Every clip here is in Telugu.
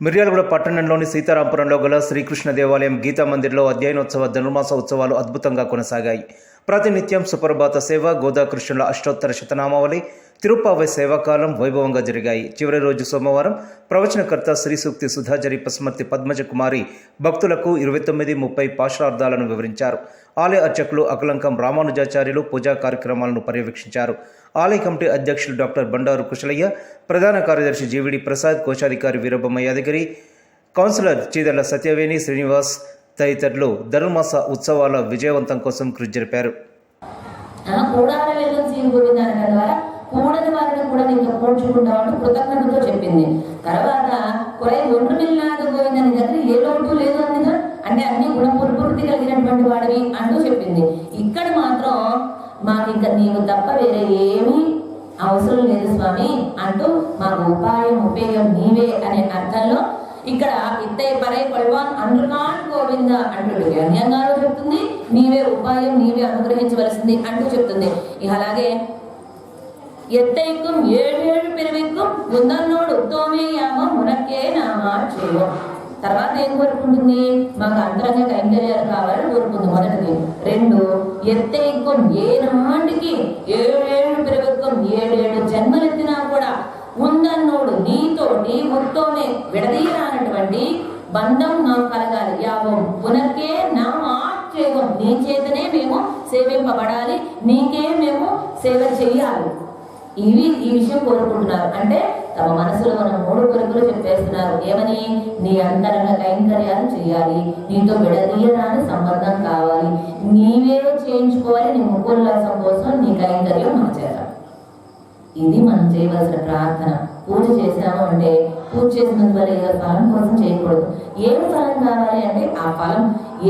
మిర్యాలగూడ పట్టణంలోని సీతారాంపురంలో గల శ్రీకృష్ణ దేవాలయం గీతా మందిర్లో అధ్యయనోత్సవ ధనుర్మాస ఉత్సవాలు అద్భుతంగా కొనసాగాయి. ప్రతినిత్యం సుప్రభాత సేవ గోదాకృష్ణుల అష్టోత్తర శతనామావళి తిరుప్పావై సేవాకాలం వైభవంగా జరిగాయి. చివరి రోజు సోమవారం ప్రవచనకర్త శ్రీ సూక్తి సుధాజరి పస్మర్తి పద్మజ కుమారి భక్తులకు ఇరవై తొమ్మిది ముప్పై పాశ్రార్థాలను వివరించారు. ఆలయ అర్చకులు అకలంకం రామానుజాచార్యులు పూజా కార్యక్రమాలను పర్యవేక్షించారు. ఆలయ కమిటీ అధ్యక్షులు డాక్టర్ బండారు కుశలయ్య ప్రధాన కార్యదర్శి జీవిడి ప్రసాద్ కోశాధికారి వీరబొమ్మ యాదగిరి కౌన్సిలర్ చీదళ్ళ సత్యవేణి శ్రీనివాస్ తదితరులు ధనుర్మాస ఉత్సవాల విజయవంతం కోసం కృషి జరిపారు. ఆ కూడాల వెళ్ళం సీన్ గోవిందానక ద్వారా కూడా నీకు పోడ్చుకుంటామంటూ కృతజ్ఞతతో చెప్పింది. తర్వాత కొరై ఒండ్రు మిల్లాద గోవిందని దగ్గర ఏ లోటు లేదు అందుగా అంటే అన్ని గుణపూర్తి కలిగినటువంటి వాడివి అంటూ చెప్పింది. ఇక్కడ మాత్రం మాకు ఇంకా నీవు తప్ప వేరే ఏమీ అవసరం లేదు స్వామి అంటూ మాకు ఉపాయం ఉపయోగం నీవే అనే అర్థంలో ఇక్కడ ఇత్తే పరే పల్వాన్ అండ్రుకాన్ గోవింద అంటుడు. అన్యంగానూ చెప్తుంది? నీవే ఉపాయం నీవే అనుగ్రహించవలసింది అంటూ చెప్తుంది. ఇక అలాగే ఎత్తైక్కుం ఏడు పెరివిక్కుం ఉందన్నోడు ఉత్తోమే యామ మునకే నామా చేయ. తర్వాత ఏం కోరుకుంటుంది? మాకు అంతరంగ కైంకర్యాలు కావాలని కోరుకుంది మొదటిది. రెండు ఎత్తైక్కుం ఏడు పిరవింకం పెరివిక్కుం ఏడు జన్మలెత్తినా కూడా ఉందన్నోడు నీ ముట్టోనే విడదీయరానటువంటి బంధం నాకు కలగాలి. యావం పునర్కే నా ఆక్షేపం. నీ చేతనే మేము సేవింపబడాలి. నీకే మేము సేవ చెయ్యాలి. ఇవి ఈ విషయం కోరుకుంటున్నారు. అంటే తమ మనసులో ఉన్న మూడు కొరకులు చెప్పేస్తున్నారు. ఏమని? నీ అంతరంగ కైంకర్యాలు చేయాలి నీతో విడదీయరాని సంబంధం కావాలి. నీవే చేయించుకోవాలి. నీ లాసం కోసం నీ కైంకర్యం మా ఇది మనం చేయవలసిన ప్రార్థన. పూజ చేసాము అంటే పూజ చేసినందువల్ల ఏదో ఫలం కోసం చేయకూడదు. ఏం ఫలం కావాలి అంటే ఆ ఫలం.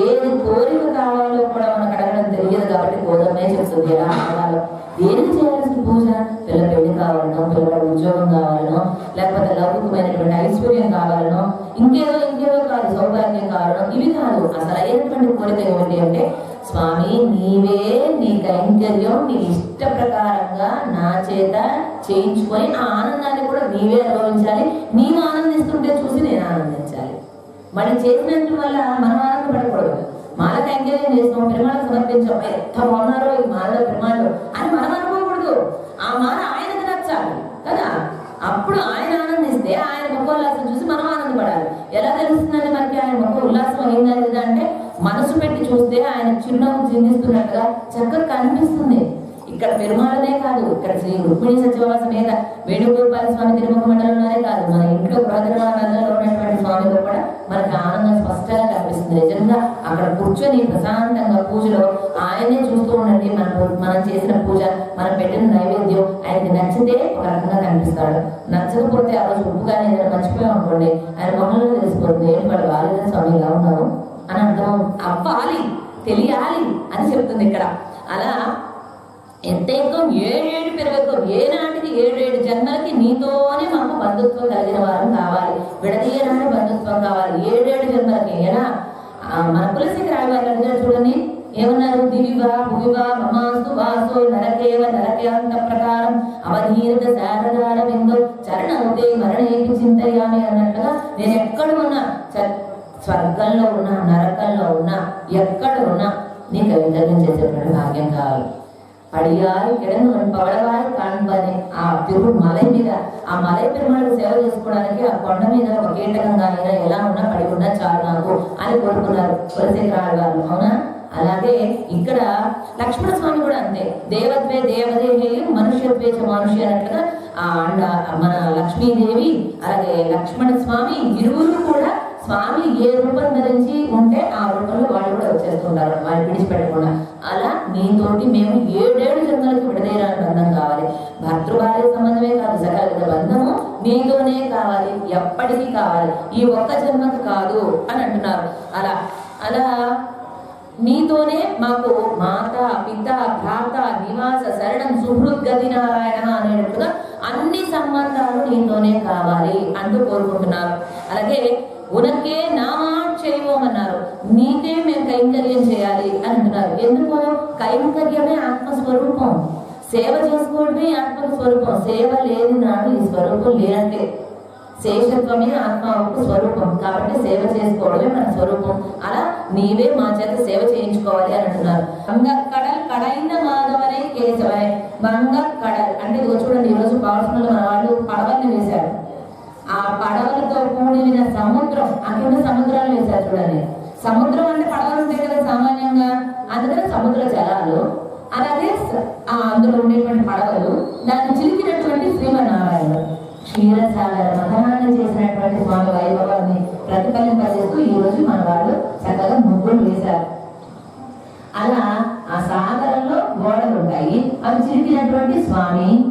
ఏది కోరిక కావాలో కూడా మనకు అడగడం తెలియదు కాబట్టి కోదమే చెప్తుంది. ఎలా కావాలో దేనికి చేయాల్సిన పూజ? పిల్ల పెళ్ళి కావాలనో పిల్లవాడి ఉద్యోగం కావాలనో లేకపోతే లౌకికమైనటువంటి ఐశ్వర్యం కావాలనో ఇంకేదో ఇంకేదో కాదు సౌభాగ్యం కావాలనో ఇవి కాదు. అసలు అయినటువంటి కోరిక ఏమిటి అంటే స్వామి నీవే నీ కైంకర్యం నీ ఇష్ట ప్రకారంగా నా చేత చేయించుకొని ఆ ఆనందాన్ని కూడా నీవే అనుభవించాలి. నీవు ఆనందిస్తుంటే చూసి నేను ఆనందించాలి. మనం చేసినందు వల్ల మనం ఆనందపడకూడదు. మాల కైంకర్యం చేస్తాం పెరుమాళ సమర్పించాం. ఎంత బాగున్నారో ఈ మాలలో పెరుమాళ్ళు అని మనం అనుభవం ఆ మాల ఆయనకు నచ్చాలి కదా అప్పుడు ఆయన ఆనందిస్తే ఆయన ముఖ ఉల్లాసం చూసి మనం ఆనందపడాలి ఎలా తెలుస్తుందండి మనకి ఆయన ముఖ ఉల్లాసం అయిందా లేదా అంటే మనసు పెట్టి చూస్తే ఆయన చిరునవ్వు చిందిస్తున్నట్టుగా చక్కగా కనిపిస్తుంది. ఇక్కడ పెరుమాలనే కాదు ఇక్కడ శ్రీ రుక్మిణి సత్యవాస మీద వేణుగోపాల స్వామి తిరుమల మండలంలోనే కాదు మన ఇంట్లో గృహనిర్మాణంలో ఉన్నటువంటి స్వామిలో కూడా మనకి ఆనందం స్పష్టంగా కనిపిస్తుంది. నిజంగా అక్కడ కూర్చొని ప్రశాంతంగా పూజలో ఆయనే చూస్తూ ఉండండి. మనం మనం చేసిన పూజ మనం పెట్టిన నైవేద్యం ఆయనకి నచ్చితే ఒక రకంగా కనిపిస్తాడు. నచ్చకపోతే ఆ రోజు ఉప్పుగానే ఏదైనా మర్చిపోయాం అనుకోండి. ఆయన మొహంలో తెలిసిపోతుంది ఏంటి వాడు బాగాలేదా స్వామి ఇలా ఉన్నారు? అని అర్థం అవ్వాలి. తెలియాలి అని చెప్తుంది ఇక్కడ. అలా ఎంతైకం ఏడేడు పెరగకం ఏనాటికి ఏడేడు జన్మలకి నీతోనే మాకు బంధుత్వం కలిగిన వారం కావాలి. విడదీయరాని బంధుత్వం కావాలి. ఏడేడు జన్మలకి ఎలా మన కులశేఖర రావి గారు అడిగారు చూడండి. ఏమన్నారు? దివివా భువివా మమాస్తు వాసో నరకేవ నరకేంత ప్రకారం అవధీరత శారదార చేసేటువంటి భాగ్యం కావాలి అడియారు కిడను ఆ తిరుగు మలై మీద ఆ మలై పెరుమాళకు సేవ చేసుకోవడానికి ఆ కొండ మీద ఒక కీటకంగా అయినా ఎలా ఉన్నా పడి ఉన్నా చాలు నాకు అని కోరుకున్నారు కులశేఖరాలు గారు అవునా అలాగే ఇక్కడ లక్ష్మణ స్వామి కూడా అంతే దేవత్వే దేవదేవి మనుష్యత్వే మనుష్య అన్నట్లుగా ఆ అండ మన లక్ష్మీదేవి అలాగే లక్ష్మణ స్వామి ఇరువురు కూడా స్వామి ఏ రూపం ధరించి ఉంటే ఆ రూపంలో వాళ్ళు కూడా వచ్చేస్తుంటారు. వారిని విడిచిపెట్టకుండా. అలా నీతోటి మేము ఏడేడు జన్మలకు విడదీయడానికి బంధం కావాలి. భర్తృభార్య సంబంధమే కాదు సకల బంధము నీతోనే కావాలి. ఎప్పటికీ కావాలి. ఈ ఒక్క జన్మకు కాదు అని అంటున్నారు. అలా అలా నీతోనే మాకు మాత పిత భ్రాత నివాస శరణం సుహృద్గతి నారాయణ అనేటట్టుగా అన్ని సంబంధాలు నీతోనే కావాలి అంటూ కోరుకుంటున్నారు. అలాగే ఉనకే నామాక్షయమన్నారు నీకే మేము కైంకర్యం చేయాలి అని అంటున్నారు. ఎందుకు? కైంకర్యమే ఆత్మస్వరూపం. సేవ చేసుకోవడమే ఆత్మ స్వరూపం సేవ లేని నాడు ఈ స్వరూపం లేనట్టే శేషత్వమే ఆత్మ స్వరూపం. కాబట్టి సేవ చేసుకోవడమే మన స్వరూపం. అలా నీవే మా చేత సేవ చేయించుకోవాలి అని అంటున్నారు. రాసుకున్న మన వాళ్ళు పడవల్ని వేశారు. ఆ పడవలతో కూడిన సముద్రం అక్కడ సముద్రాలు వేశారు చూడండి. సముద్రం అంటే పడవలు ఉంటాయి కదా సామాన్యంగా. అందుకని సముద్ర జలాలు. అలాగే అందులో ఉండేటువంటి పడవలు. దాన్ని చిలికినటువంటి శ్రీమన్నారాయణుడు. క్షీరసాగర మదనాన్ని చేసినటువంటి స్వామి వైభవాన్ని ప్రతిఫలింపజేస్తూ ఈ రోజు మన వాళ్ళు చక్కగా ముగ్గులు వేశారు. అలా ఆ సాగరంలో గోడలు ఉంటాయి. అవి చిరికినటువంటి స్వామి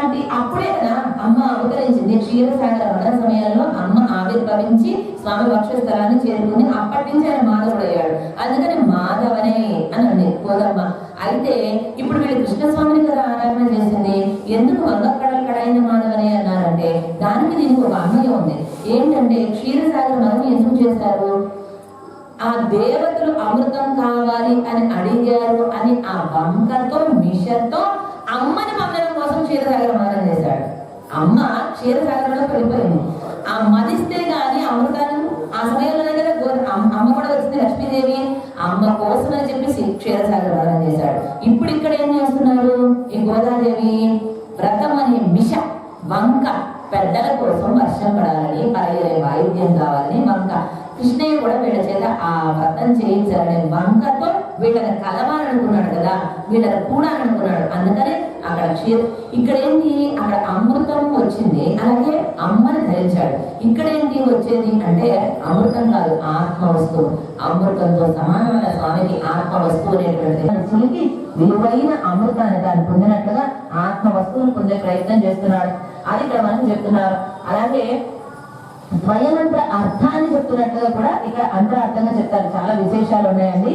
అలాంటి అప్పుడే కదా అమ్మ అవతరించింది. క్షీరసాగర వన సమయంలో అమ్మ ఆవిర్భవించి స్వామి వక్షస్థలాన్ని చేరుకుని అప్పటి నుంచి ఆయన మాధవుడు అయ్యాడు. అందుకని మాధవనే అని అంది. కోదమ్మ అయితే ఇప్పుడు వీళ్ళు కృష్ణస్వామిని కదా ఆరాధన చేసింది. ఎందుకు వంగక్కడల కడైన మాధవనే అన్నారంటే దానికి దీనికి ఒక అన్వయం ఉంది. ఏంటంటే క్షీరసాగర మనం ఎందుకు చేశారు? ఆ దేవతలు అమృతం కావాలి అని అడిగారు అని ఆ వంకతో మిషతో అమ్మని పొందడం కోసం క్షీరసాగర మదనం చేశాడు అమ్మ క్షీరసాగరంలో పడిపోయింది. ఆ మదిస్తే గాని అమృతాన్ని ఆ సమయంలోనే కదా అమ్మ కూడా వచ్చింది లక్ష్మీదేవి. అమ్మ కోసం అని చెప్పేసి క్షీరసాగర మదనం చేశాడు. ఇప్పుడు ఇక్కడ ఏం చేస్తున్నారు ఈ గోదాదేవి వ్రతం అనే మిష వంక పెద్దల కోసం వర్షం పడాలని పరగలే వాయిద్యం కావాలని వంక. కృష్ణయ్య కూడా వీళ్ళ చేత ఆ వ్రతం చేయించాలనే వంకతో వీళ్ళని కలవాలనుకున్నాడు కదా వీళ్ళని కూడా అనుకున్నాడు అందుకనే అక్కడ క్షీర ఇక్కడ ఏంటి? అక్కడ అమృతం వచ్చింది. అలాగే అమ్మని ధరించాడు. ఇక్కడ ఏంటి వచ్చేది? అంటే అమృతం కాదు ఆత్మ వస్తువు. అమృతంతో సమానమైన స్వామికి ఆత్మ వస్తువు అనేటువంటిది. మనుషులకి విలువైన అమృతాన్ని దాన్ని పొందినట్లుగా ఆత్మ వస్తువును పొందే ప్రయత్నం చేస్తున్నాడు. అది ఇక్కడ మనం చెప్తున్నారు. అలాగే ద్వయనంత అర్థాన్ని చెప్తున్నట్టుగా కూడా ఇక్కడ అంతరార్థంగా చెప్తారు. చాలా విశేషాలు ఉన్నాయండి.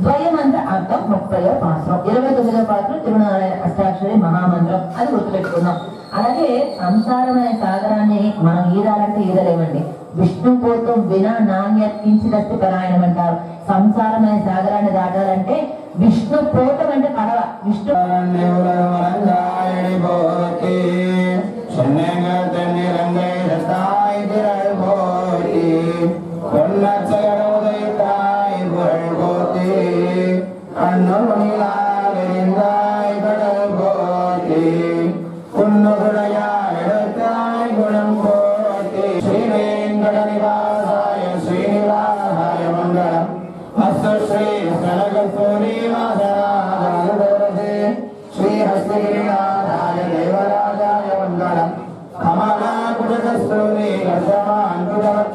ద్వయమంత్ర అర్థం ముప్పైవ పాత్రం ఇరవై తొమ్మిదవ పాత్రం తిరునారాయణ అష్టాక్షరి మహామంత్రం అది గుర్తుపెట్టుకుందాం. అలాగే సంసారమైన సాగరాన్ని మనం ఈదాలంటే ఈదలేమండి. విష్ణు పోతం వినా నాణ్య కించిదస్తి పరాయణం అంటారు. సంసారమైన సాగరాన్ని దాటాలంటే విష్ణు పోతం అంటే పడవ. విష్ణు శ్రీనివాసాయ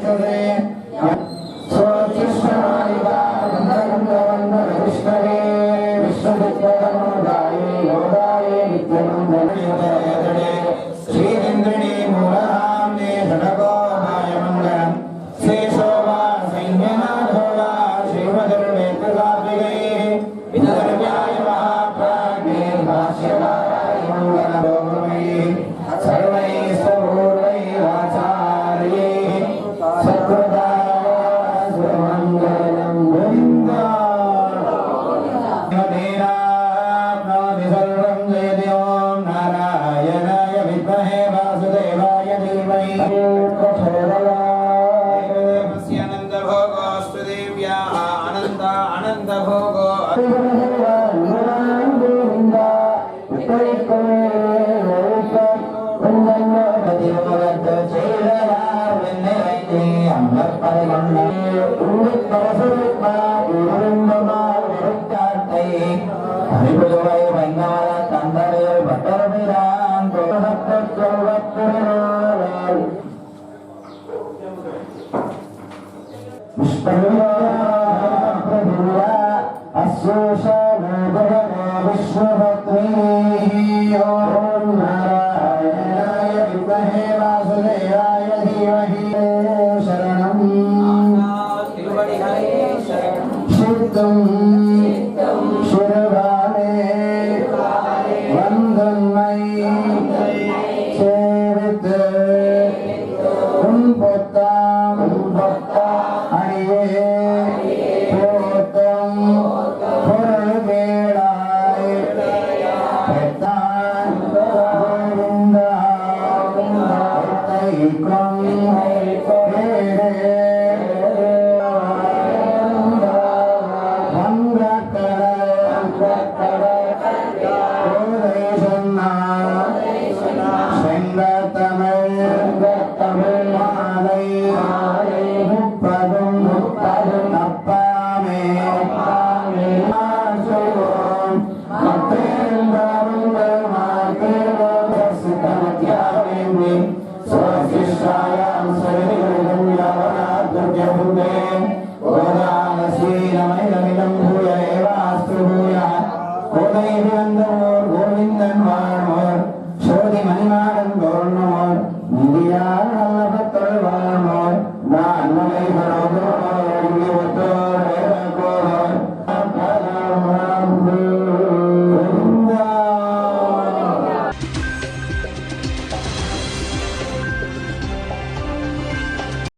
Dr. உங்களோடதி உமகத்து செய்தலார் விண்ணிறைந்து அமர்ப்பதை கொண்டு உங்கள் பரசுமா உரும்பமால் உருக்காட்டை அறிவுதுவை வைந்தவர தந்தரையில் பட்டரபிரான் தொடர்பு சொல்வத்தினால் விஷ்ணுவா அசோஷ விஷ்ணுபத்னி Israel. Come